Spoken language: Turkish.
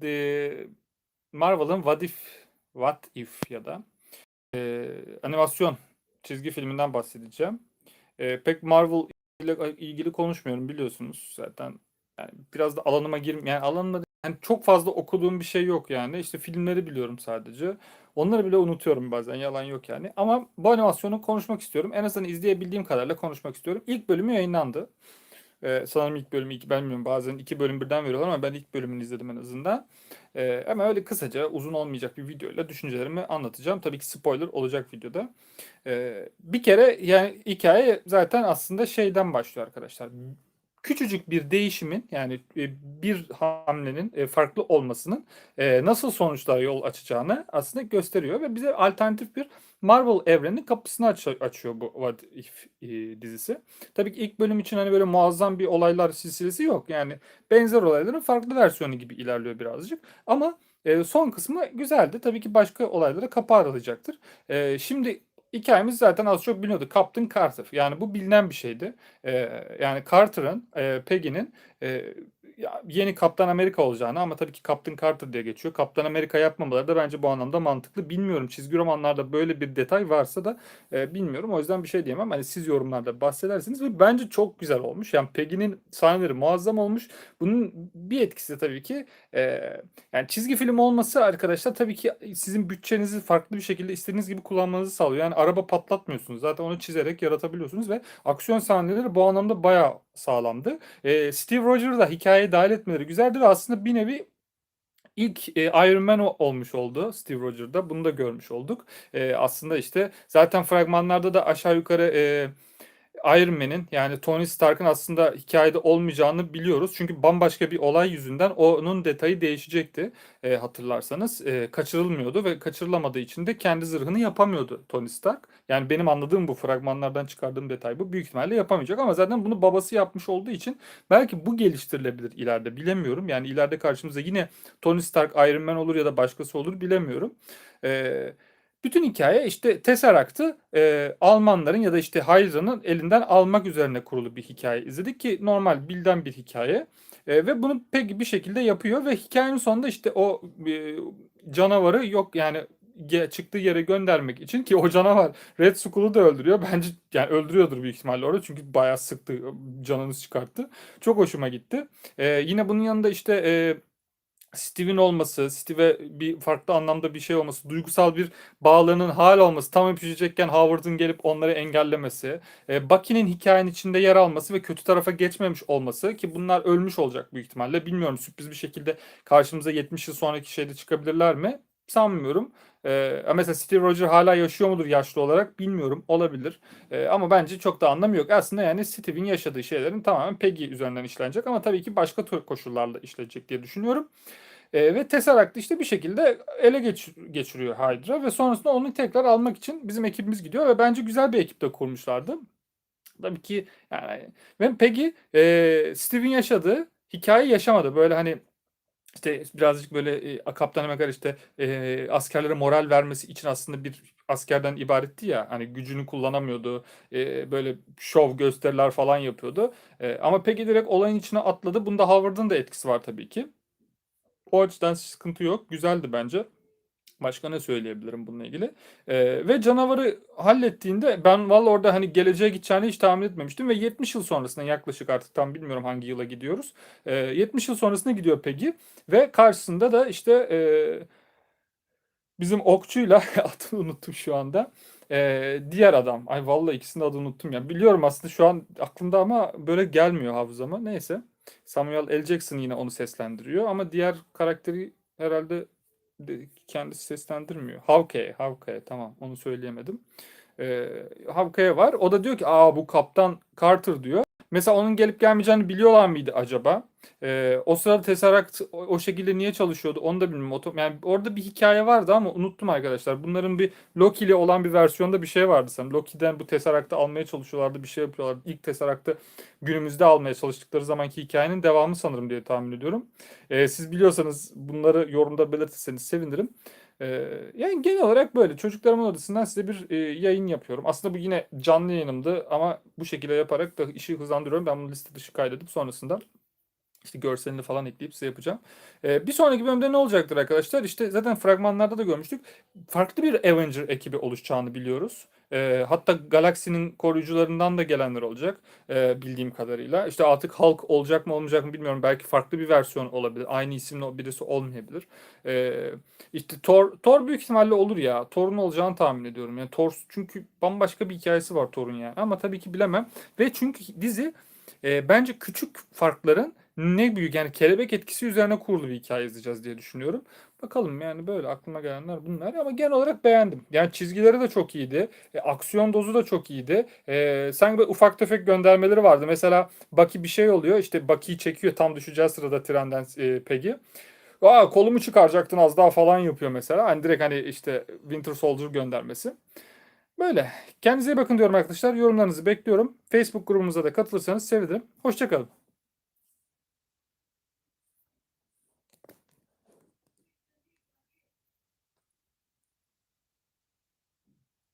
The Marvel'ın What If, What If ya da e, animasyon çizgi filminden bahsedeceğim. E, pek Marvel ile ilgili konuşmuyorum biliyorsunuz zaten. Yani biraz da alanıma girm yani alanıma yani çok fazla okuduğum bir şey yok yani. İşte filmleri biliyorum sadece. Onları bile unutuyorum bazen. Yalan yok yani. Ama bu animasyonu konuşmak istiyorum. En azından izleyebildiğim kadarıyla konuşmak istiyorum. İlk bölümü yayınlandı. Ee, sanırım ilk bölümü iki ben bilmiyorum. Bazen iki bölüm birden veriyorlar ama ben ilk bölümünü izledim en azından. Ee, ama öyle kısaca uzun olmayacak bir videoyla düşüncelerimi anlatacağım. Tabii ki spoiler olacak videoda. Ee, bir kere yani hikaye zaten aslında şeyden başlıyor arkadaşlar. Küçücük bir değişimin yani e, bir hamlenin e, farklı olmasının e, nasıl sonuçlara yol açacağını aslında gösteriyor ve bize alternatif bir Marvel evreninin kapısını aç- açıyor bu What If dizisi. Tabii ki ilk bölüm için hani böyle muazzam bir olaylar silsilesi yok. Yani benzer olayların farklı versiyonu gibi ilerliyor birazcık. Ama son kısmı güzeldi. Tabii ki başka olaylara kapı aralayacaktır. Şimdi hikayemiz zaten az çok biliniyordu. Captain Carter. Yani bu bilinen bir şeydi. E, yani Carter'ın, e, Peggy'nin e, yeni Kaptan Amerika olacağını ama tabii ki Captain Carter diye geçiyor. Kaptan Amerika yapmamaları da bence bu anlamda mantıklı. Bilmiyorum çizgi romanlarda böyle bir detay varsa da e, bilmiyorum. O yüzden bir şey diyemem. Hani siz yorumlarda bahsedersiniz ve bence çok güzel olmuş. Yani Peggy'nin sahneleri muazzam olmuş. Bunun bir etkisi tabii ki e, yani çizgi film olması arkadaşlar tabii ki sizin bütçenizi farklı bir şekilde istediğiniz gibi kullanmanızı sağlıyor. Yani araba patlatmıyorsunuz. Zaten onu çizerek yaratabiliyorsunuz ve aksiyon sahneleri bu anlamda bayağı sağlamdı. E, Steve Roger'ı da hikayeye dahil etmeleri güzeldi ve aslında bir nevi ilk e, Iron Man olmuş oldu Steve Roger'da. Bunu da görmüş olduk. E, aslında işte zaten fragmanlarda da aşağı yukarı e, Iron Man'in yani Tony Stark'ın aslında hikayede olmayacağını biliyoruz. Çünkü bambaşka bir olay yüzünden onun detayı değişecekti. E, hatırlarsanız e, kaçırılmıyordu ve kaçırılamadığı için de kendi zırhını yapamıyordu Tony Stark. Yani benim anladığım bu fragmanlardan çıkardığım detay bu. Büyük ihtimalle yapamayacak ama zaten bunu babası yapmış olduğu için belki bu geliştirilebilir ileride bilemiyorum. Yani ileride karşımıza yine Tony Stark Iron Man olur ya da başkası olur bilemiyorum. Eee bütün hikaye işte Tesseract'ı e, Almanların ya da işte Hydra'nın elinden almak üzerine kurulu bir hikaye izledik ki normal bilden bir hikaye. E, ve bunu pek bir şekilde yapıyor ve hikayenin sonunda işte o e, canavarı yok yani çıktığı yere göndermek için ki o canavar Red Skull'u da öldürüyor. Bence yani öldürüyordur büyük ihtimalle orada çünkü bayağı sıktı, canını çıkarttı. Çok hoşuma gitti. E, yine bunun yanında işte e, Steve'in olması, Steve'e bir farklı anlamda bir şey olması, duygusal bir bağlarının hâlâ olması, tam öpüşecekken Howard'ın gelip onları engellemesi, eee, Bucky'nin hikâyenin içinde yer alması ve kötü tarafa geçmemiş olması ki bunlar ölmüş olacak büyük ihtimalle. Bilmiyorum sürpriz bir şekilde karşımıza 70 yıl sonraki şeyde çıkabilirler mi? Sanmıyorum. Eee, mesela Steve Roger hala yaşıyor mudur yaşlı olarak bilmiyorum. Olabilir. Eee, ama bence çok da anlamı yok. Aslında yani Steve'in yaşadığı şeylerin tamamen Peggy üzerinden işlenecek ama tabii ki başka koşullarla işlenecek diye düşünüyorum. Eee, ve Tesseract işte bir şekilde ele geç geçiriyor Hydra ve sonrasında onu tekrar almak için bizim ekibimiz gidiyor ve bence güzel bir ekip de kurmuşlardı. Tabii ki yani ve Peggy eee Steve'in yaşadığı hikayeyi yaşamadı. Böyle hani işte birazcık böyle e, Kaptan Amerika işte e, askerlere moral vermesi için aslında bir askerden ibaretti ya hani gücünü kullanamıyordu e, böyle şov gösteriler falan yapıyordu. E, ama Peggy direkt olayın içine atladı. Bunda Howard'ın da etkisi var tabii ki. O açıdan sıkıntı yok. Güzeldi bence Başka ne söyleyebilirim bununla ilgili? Eee, ve canavarı hallettiğinde ben valla orada hani geleceğe gideceğini hiç tahmin etmemiştim ve 70 yıl sonrasında yaklaşık artık tam bilmiyorum hangi yıla gidiyoruz. Eee, 70 yıl sonrasına gidiyor Peggy ve karşısında da işte eee, bizim okçuyla adını unuttum şu anda. Eee, diğer adam. Ay vallahi ikisinin adını unuttum ya. Biliyorum aslında şu an aklımda ama böyle gelmiyor hafızama. Neyse. Samuel L. Jackson yine onu seslendiriyor ama diğer karakteri herhalde de- kendisi seslendirmiyor. Hawkeye, Hawkeye tamam onu söyleyemedim. Ee, Hawkeye var. O da diyor ki aa bu Kaptan Carter diyor. Mesela onun gelip gelmeyeceğini biliyorlar mıydı acaba? Ee, o sırada Tesseract o, o şekilde niye çalışıyordu onu da bilmiyorum. Yani orada bir hikaye vardı ama unuttum arkadaşlar. Bunların bir Loki ile olan bir versiyonda bir şey vardı sanırım. Loki'den bu Tesseract'ı almaya çalışıyorlardı, bir şey yapıyorlardı. İlk Tesseract'ı günümüzde almaya çalıştıkları zamanki hikayenin devamı sanırım diye tahmin ediyorum. Ee, siz biliyorsanız bunları yorumda belirtirseniz sevinirim. Ee, yani genel olarak böyle çocuklarımın odasından size bir e, yayın yapıyorum. Aslında bu yine canlı yayınımdı ama bu şekilde yaparak da işi hızlandırıyorum. Ben bunu liste dışı kaydedip sonrasında İşte görselini falan ekleyip size yapacağım. Ee, bir sonraki bölümde ne olacaktır arkadaşlar? İşte zaten fragmanlarda da görmüştük. Farklı bir Avenger ekibi oluşacağını biliyoruz. Ee, hatta Galaxy'nin koruyucularından da gelenler olacak e, bildiğim kadarıyla. İşte artık Hulk olacak mı olmayacak mı bilmiyorum. Belki farklı bir versiyon olabilir. Aynı isimli birisi olmayabilir. Ee, işte Thor, Thor büyük ihtimalle olur ya. Thor'un olacağını tahmin ediyorum. Yani Thor çünkü bambaşka bir hikayesi var Thor'un yani. Ama tabii ki bilemem. Ve çünkü dizi e, bence küçük farkların ne büyük yani kelebek etkisi üzerine kurulu bir hikaye izleyeceğiz diye düşünüyorum. Bakalım yani böyle aklıma gelenler bunlar ama genel olarak beğendim. Yani çizgileri de çok iyiydi. E, aksiyon dozu da çok iyiydi. E, sanki böyle ufak tefek göndermeleri vardı. Mesela Bucky bir şey oluyor. işte Bucky'yi çekiyor tam düşeceği sırada trenden e, Peggy. Aa kolumu çıkaracaktın az daha falan yapıyor mesela. Hani direkt hani işte Winter Soldier göndermesi. Böyle. Kendinize iyi bakın diyorum arkadaşlar. Yorumlarınızı bekliyorum. Facebook grubumuza da katılırsanız sevinirim. Hoşçakalın.